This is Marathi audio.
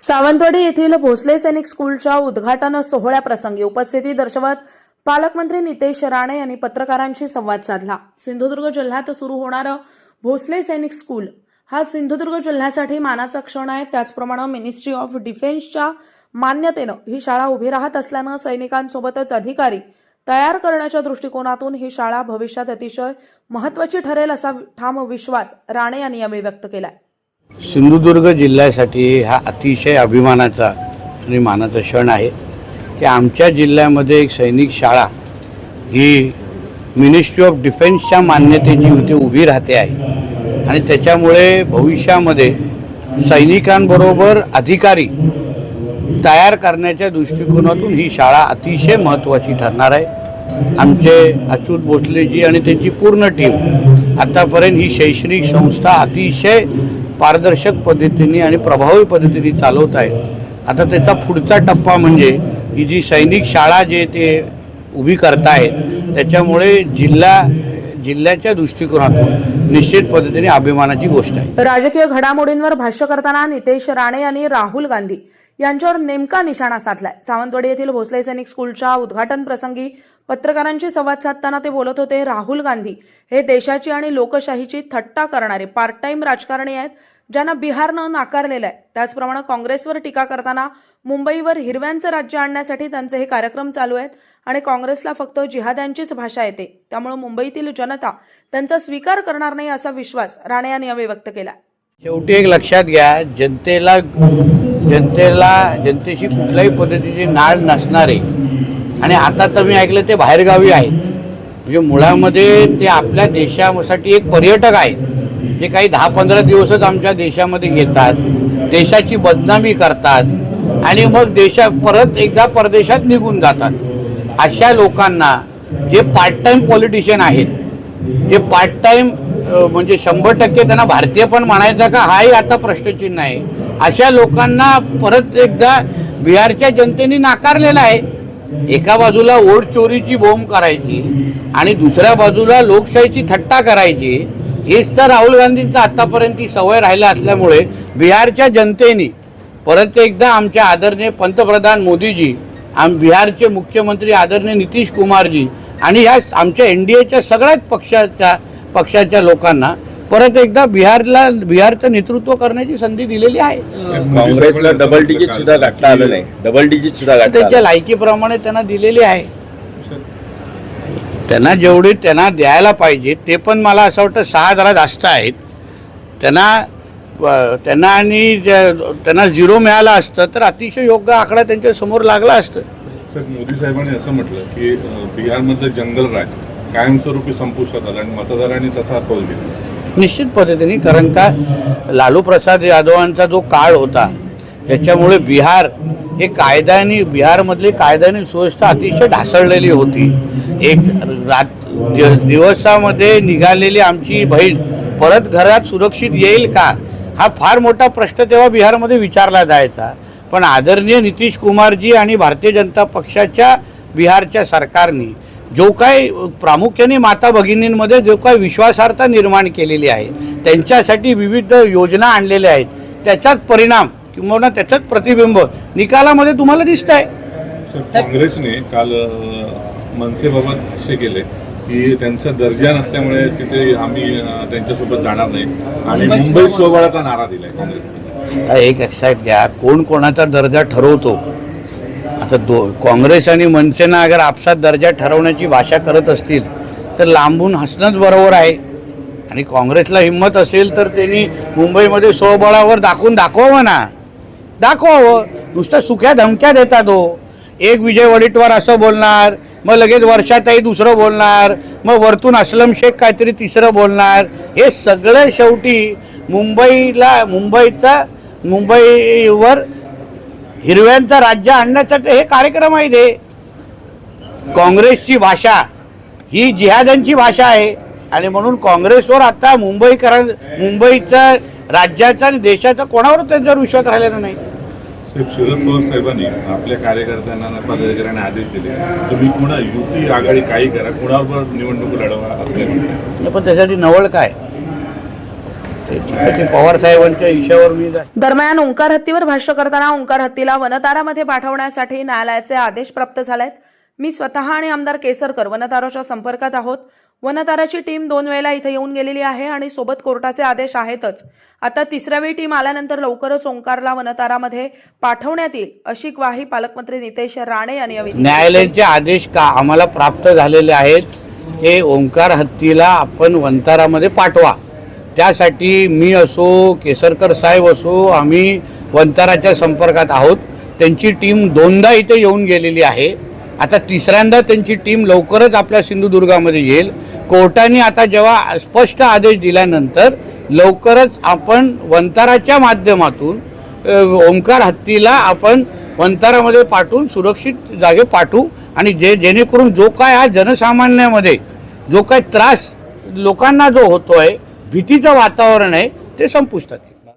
सावंतवाडी येथील भोसले सैनिक स्कूलच्या उद्घाटन सोहळ्याप्रसंगी उपस्थिती दर्शवत पालकमंत्री नितेश राणे यांनी पत्रकारांशी संवाद साधला. सिंधुदुर्ग जिल्ह्यात सुरू होणारं भोसले सैनिक स्कूल हा सिंधुदुर्ग जिल्ह्यासाठी मानाचा क्षण आहे. त्याचप्रमाणे मिनिस्ट्री ऑफ डिफेन्सच्या मान्यतेनं ही शाळा उभी राहत असल्यानं सैनिकांसोबतच अधिकारी तयार करण्याच्या दृष्टिकोनातून ही शाळा भविष्यात अतिशय महत्वाची ठरेल असा ठाम विश्वास राणे यांनी यावेळी व्यक्त केलाय. सिंधुदुर्ग जिल्ह्यासाठी हा अतिशय अभिमानाचा आणि मानाचा क्षण आहे की आमच्या जिल्ह्यामध्ये एक सैनिक शाळा ही मिनिस्ट्री ऑफ डिफेन्सच्या मान्यतेची इथे उभी राहते आहे. आणि त्याच्यामुळे भविष्यामध्ये सैनिकांबरोबर अधिकारी तयार करण्याच्या दृष्टिकोनातून ही शाळा अतिशय महत्त्वाची ठरणार आहे. आमचे अच्युत भोसलेजी आणि त्यांची पूर्ण टीम आतापर्यंत ही शैक्षणिक संस्था अतिशय पारदर्शक पद्धतीने आणि प्रभावी पद्धतीने चालवत आहेत. आता त्याचा पुढचा टप्पा म्हणजे ही जी सैनिक शाळा जे ते उभी करतायत त्याच्यामुळे जिल्हा जिल्ह्याच्या दृष्टिकोनातून निश्चित पद्धतीने अभिमानाची गोष्ट आहे. राजकीय घडामोडींवर भाष्य करताना नितेश राणे यांनी राहुल गांधी. यांच्यावर नेमका निशाणा साधलाय. सावंतवाडी येथील भोसले सैनिक स्कूलच्या उद्घाटन प्रसंगी पत्रकारांशी संवाद साधताना ते बोलत होते राहुल गांधी हे देशाची आणि लोकशाहीची थट्टा करणारे पार्ट टाइम राजकारणी आहेत ज्यांना बिहारनं नाकारलेलं आहे. त्याचप्रमाणे काँग्रेसवर टीका करताना मुंबईवर हिरव्यांचं राज्य आणण्यासाठी त्यांचे हे कार्यक्रम चालू आहेत आणि काँग्रेसला फक्त जिहाद्यांचीच भाषा येते. त्यामुळे मुंबईतील जनता त्यांचा स्वीकार करणार नाही असा विश्वास राणे यांनी यावेळी व्यक्त केला. शेवटी एक लक्षात घ्या जनतेला जनतेला जनतेशी कुठल्याही पद्धतीची नाळ नसणारे. आणि आता तर मी ऐकलं ते बाहेरगावी आहेत. म्हणजे मुळामध्ये ते आपल्या देशासाठी एक पर्यटक आहेत. जे काही दहा पंधरा दिवसच आमच्या देशामध्ये येतात. देशाची बदनामी करतात. आणि मग देशा परत एकदा परदेशात निघून जातात. अशा लोकांना जे पार्ट टाईम पॉलिटिशियन आहेत जे पार्ट टाइम म्हणजे शंभर टक्के त्यांना भारतीय पण म्हणायचा का हाही आता प्रश्नचिन्ह आहे. अशा लोकांना परत एकदा बिहारच्या जनतेने नाकारलेला आहे. एका बाजूला वोट चोरीची बोंब करायची आणि दुसऱ्या बाजूला लोकशाहीची थट्टा करायची हेच तर राहुल गांधींचं आत्तापर्यंत सवय राहिला असल्यामुळे बिहारच्या जनतेने परत एकदा आमच्या आदरणीय पंतप्रधान मोदीजी आम बिहारचे मुख्यमंत्री आदरणीय नितीश कुमारजी आणि ह्या आमच्या एन डी एच्या सगळ्याच पक्षाच्या पक्षाच्या लोकांना परत एकदा बिहारला बिहारचं नेतृत्व करण्याची संधी दिलेली आहे. काँग्रेसला डबल डिजिट सुद्धा गाठता आलं नाही. डबल डिजिट सुद्धा गाठता त्यांच्या लायकीप्रमाणे त्यांना दिलेली आहे. त्यांना जेवढे त्यांना द्यायला पाहिजे ते पण मला असं वाटतं सहा जरा जास्त आहेत. त्यांना त्यांना आणि ज्या- त्यांना झिरो मिळालं असतं तर अतिशय योग्य आकडा त्यांच्यासमोर लागला असतं. सर मोदी साहेबांनी असं म्हटलं की बिहारमधलं जंगलराज कायमस्वरूपी संपुष्टात आलं आणि मतदारांनी तसा कौल. दिला निश्चित पद्धतीने कारण का लालू प्रसाद यादवांचा जो काळ होता त्याच्यामुळे बिहार हे कायद्याने बिहारमधली कायद्याने सुव्यवस्था अतिशय ढासळलेली होती. एक रात दि- दिवसामध्ये निघालेली आमची बहीण परत घरात सुरक्षित येईल का? हा फार मोठा प्रश्न तेव्हा बिहारमध्ये विचारला जायचा. पण आदरणीय नितीश कुमारजी आणि भारतीय जनता पक्षाच्या बिहारच्या सरकारने जो काही प्रामुख्याने माता भगिनींमध्ये जो काही विश्वासार्हता निर्माण केलेली आहे त्यांच्यासाठी विविध योजना आणलेल्या आहेत त्याचाच परिणाम किंवा त्याचाच प्रतिबिंब निकालामध्ये तुम्हाला दिसत आहे सर काँग्रेसने काल मनसेबाबत असे केले की त्यांचा दर्जा नसल्यामुळे तिथे आम्ही त्यांच्यासोबत जाणार नाही. आणि मुंबई स्वबळाचा नारा दिलाय काँग्रेसने. एक लक्षात घ्या कोण कोणाचा दर्जा ठरवतो आता दो काँग्रेस आणि मनसेनं अगर आपसात दर्जा ठरवण्याची भाषा करत असतील तर लांबून हसणंच बरोबर आहे. आणि काँग्रेसला हिंमत असेल तर त्यांनी मुंबईमध्ये स्वबळावर दाखवून दाखवावं ना. दाखवावं. नुसतं सुक्या धमक्या देतात हो. एक विजय वडेट्टीवार असं बोलणार मग लगेच वर्षातही दुसरं बोलणार मग वरतून असलम शेख काहीतरी तिसरं बोलणार. हे सगळं शेवटी मुंबईला मुंबईचा मुंबईवर हिरव्यांचं राज्य आणण्यासाठी हे कार्यक्रम आहे ते काँग्रेसची भाषा ही जिहाद्यांची भाषा आहे. आणि म्हणून काँग्रेसवर आता मुंबईकरां मुंबईचा राज्याचा आणि देशाचा कोणावर त्यांच्यावर विश्वास राहिलेला नाही. साहेब शरद पवार साहेबांनी आपल्या कार्यकर्त्यांना पदाधिकाऱ्यांना आदेश दिले. तुम्ही कुणा युती आघाडी काही करा कुणावर निवडणूक लढवा असं पण त्याच्यासाठी नवळ काय? पवार साहेबांच्या इशावर मी दरम्यान ओंकार हत्तीवर भाष्य करताना ओंकार हत्तीला वनतारामध्ये पाठवण्यासाठी न्यायालयाचे आदेश प्राप्त झालेत. मी स्वतः आणि आमदार केसरकर वनताराच्या संपर्कात आहोत. वनताराची टीम दोन वेळेला इथे येऊन गेलेली आहे आणि सोबत कोर्टाचे आदेश आहेतच. आता तिसऱ्या वेळी टीम आल्यानंतर लवकरच ओंकारला वनतारामध्ये पाठवण्यात येईल अशी ग्वाही पालकमंत्री नितेश राणे यांनी यावेळी. न्यायालयाचे आदेश का आम्हाला प्राप्त झालेले आहेत ते ओंकार हत्तीला आपण वंतारामध्ये पाठवा. त्यासाठी मी असो केसरकर साहेब असो आम्ही वंताराच्या संपर्कात आहोत. त्यांची टीम दोनदा इथे येऊन गेलेली आहे. आता तिसऱ्यांदा त्यांची टीम लवकरच आपल्या सिंधुदुर्गामध्ये येईल. कोर्टाने आता जेव्हा स्पष्ट आदेश दिल्यानंतर लवकरच आपण वंताराच्या माध्यमातून ओंकार हत्तीला आपण वंतारामध्ये पाठवून सुरक्षित जागे पाठवू. आणि जे जेणेकरून जो काय हा जनसामान्यामध्ये जो काय त्रास लोकांना जो होतो आहे भीतीचं वातावरण आहे ते संपुष्टात